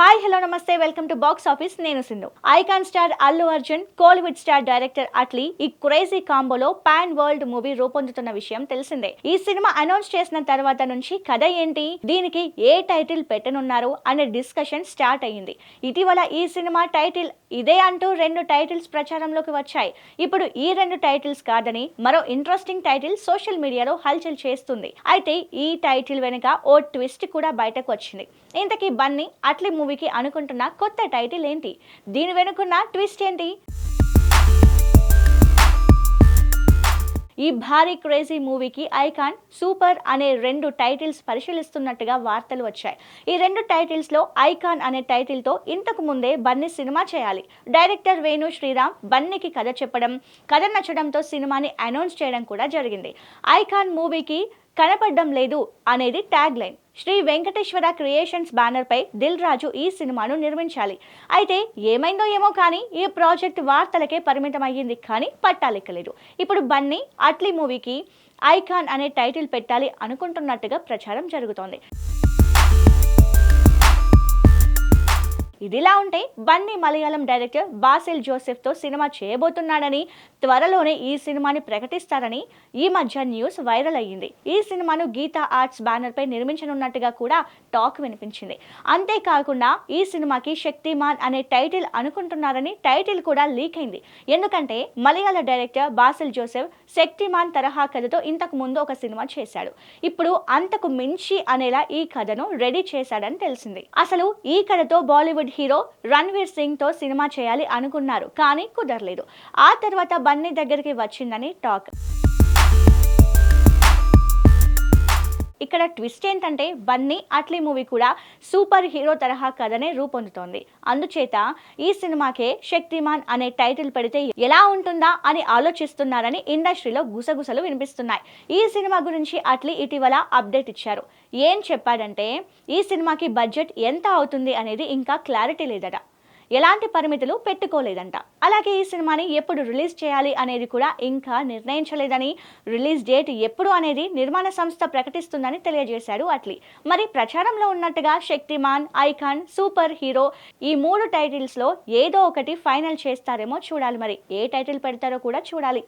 Hi hello నమస్తే welcome to box office నేను Sindhu. Icon star Allu Arjun Kollywood star director Atlee ఈ crazy కాంబోలో pan world movie రూపొందుతున్న విషయం తెలిసిందే. ఈ సినిమా అనౌన్స్ చేసిన తర్వాత నుంచి కథ ఏంటి దీనికి ఏ టైటిల్ పెట్టనున్నారు అనే డిస్కషన్ స్టార్ట్ అయ్యింది. ఇటీవల ఈ సినిమా టైటిల్ ఇదే అంటూ రెండు టైటిల్స్ ప్రచారంలోకి వచ్చాయి. ఇప్పుడు ఈ రెండు టైటిల్స్ కాదని మరో ఇంట్రెస్టింగ్ టైటిల్ సోషల్ మీడియాలో హల్చల్ చేస్తుంది. అయితే ఈ టైటిల్ వెనుక ఓ ట్విస్ట్ కూడా బయటకు వచ్చింది. ఇంతకీ బన్నీ అట్లీ మూవీ మూవీకి అనుకుంటున్న కొత్త టైటిల్ ఏంటి? దీని వెనుకున్న ట్విస్ట్ ఏంటి? ఈ భారీ క్రేజీ మూవీకి ఐకాన్ సూపర్ అనే రెండు టైటిల్స్ పరిశీలిస్తున్నట్టుగా వార్తలు వచ్చాయి. ఈ రెండు టైటిల్స్లో ఐకాన్ అనే టైటిల్తో ఇంతకు ముందే బన్నీ సినిమా చేయాలి. డైరెక్టర్ వేణు శ్రీరామ్ బన్నీకి కథ చెప్పడం కథ నచ్చడంతో సినిమాని అనౌన్స్ చేయడం కూడా జరిగింది. ఐకాన్ మూవీకి కనపడడం లేదు అనేది tag line Sri Venkateswara creations బ్యానర్పై దిల్ రాజు ఈ సినిమాను నిర్మించాలి. అయితే ఏమైందో ఏమో కానీ ఈ ప్రాజెక్ట్ వార్తలకే పరిమితం అయ్యింది కానీ పట్టాలెక్కలేదు ఇప్పుడు బన్నీ అట్లీ మూవీకి ఐకాన్ అనే టైటిల్ పెట్టాలి అనుకుంటున్నట్టుగా ప్రచారం జరుగుతోంది. ఇదిలా ఉంటే బన్నీ మలయాళం డైరెక్టర్ బాసిల్ జోసెఫ్తో సినిమా చేయబోతున్నాడని త్వరలోనే ఈ సినిమాని ప్రకటిస్తారని ఈ మధ్య న్యూస్ వైరల్ అయ్యింది. ఈ సినిమాను గీతా ఆర్ట్స్ బ్యానర్పై నిర్మించనున్నట్టుగా కూడా టాక్ వినిపించింది. అంతేకాకుండా ఈ సినిమాకి శక్తిమాన్ అనే టైటిల్ అనుకుంటున్నారని టైటిల్ కూడా లీక్ అయింది. ఎందుకంటే మలయాళ డైరెక్టర్ బాసిల్ జోసెఫ్ శక్తిమాన్ తరహా కథతో ఇంతకు ముందు ఒక సినిమా చేశాడు. ఇప్పుడు అంతకు మించి అనేలా ఈ కథను రెడీ చేశాడని తెలిసింది. అసలు ఈ కథతో బాలీవుడ్ హీరో రణ్వీర్ సింగ్తో సినిమా చేయాలి అనుకున్నారు కానీ కుదరలేదు. ఆ తర్వాత బన్నీ దగ్గరికి వచ్చిందని టాక్. ఇక్కడ ట్విస్ట్ ఏంటంటే బన్నీ అట్లీ మూవీ కూడా సూపర్ హీరో తరహా కథనే రూపొందుతోంది. అందుచేత ఈ సినిమాకే శక్తిమాన్ అనే టైటిల్ పెడితే ఎలా ఉంటుందా అని ఆలోచిస్తున్నారని ఇండస్ట్రీలో గుసగుసలు వినిపిస్తున్నాయి. ఈ సినిమా గురించి అట్లీ ఇటీవల అప్డేట్ ఇచ్చారు. ఏం చెప్పాడంటే ఈ సినిమాకి బడ్జెట్ ఎంత అవుతుంది అనేది ఇంకా క్లారిటీ లేదట. ఎలాంటి పరిమితులు పెట్టుకోలేదంట. అలాగే ఈ సినిమాని ఎప్పుడు రిలీజ్ చేయాలి అనేది కూడా ఇంకా నిర్ణయించలేదని రిలీజ్ డేట్ ఎప్పుడు అనేది నిర్మాణ సంస్థ ప్రకటిస్తుందని తెలియజేశాడు అట్లీ. మరి ప్రచారంలో ఉన్నట్టుగా శక్తిమాన్ ఐకాన్ సూపర్ హీరో ఈ మూడు టైటిల్స్లో ఏదో ఒకటి ఫైనల్ చేస్తారేమో చూడాలి మరి. ఏ టైటిల్ పెడతారో కూడా చూడాలి.